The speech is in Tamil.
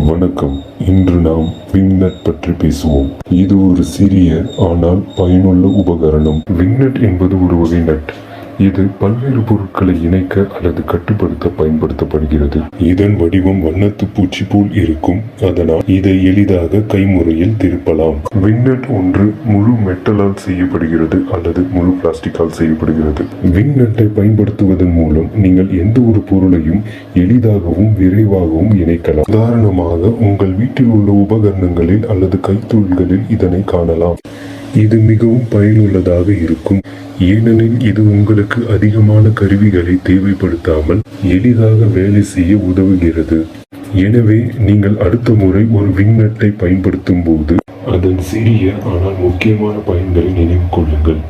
வணக்கம். இன்று நாம் விங்நட் பற்றி பேசுவோம். இது ஒரு சிறிய ஆனால் பயனுள்ள உபகரணம். விங்நட் என்பது ஒரு வகை நட். இது பல்வேறு பொருட்களை இணைக்க அல்லது கட்டுப்படுத்த பயன்படுத்தப்படுகிறது. இதன் வடிவம் வண்ணத்து பூச்சி போல் இருக்கும். அதனால் இதை எளிதாக கைமுறையில் திருப்பலாம். விங்நட் ஒன்று முழு மெட்டலால் செய்யப்படுகிறது அல்லது முழு பிளாஸ்டிக்கால் செய்யப்படுகிறது. விங்நட்டை பயன்படுத்துவதன் மூலம் நீங்கள் எந்த ஒரு பொருளையும் எளிதாகவும் விரைவாகவும் இணைக்கலாம். உதாரணமாக உங்கள் வீட்டில் உள்ள உபகரணங்களில் அல்லது கைத்தொழில்களில் இதனை காணலாம். இது மிகவும் பயனுள்ளதாக இருக்கும். ஏனெனில் இது உங்களுக்கு அதிகமான கருவிகளை தேவைப்படுத்தாமல் எளிதாக வேலை செய்ய உதவுகிறது. எனவே நீங்கள் அடுத்த முறை ஒரு விண்ணட்டை பயன்படுத்தும் போது அதன் சிறிய ஆனால் முக்கியமான பயன்களை நினைவு கொள்ளுங்கள்.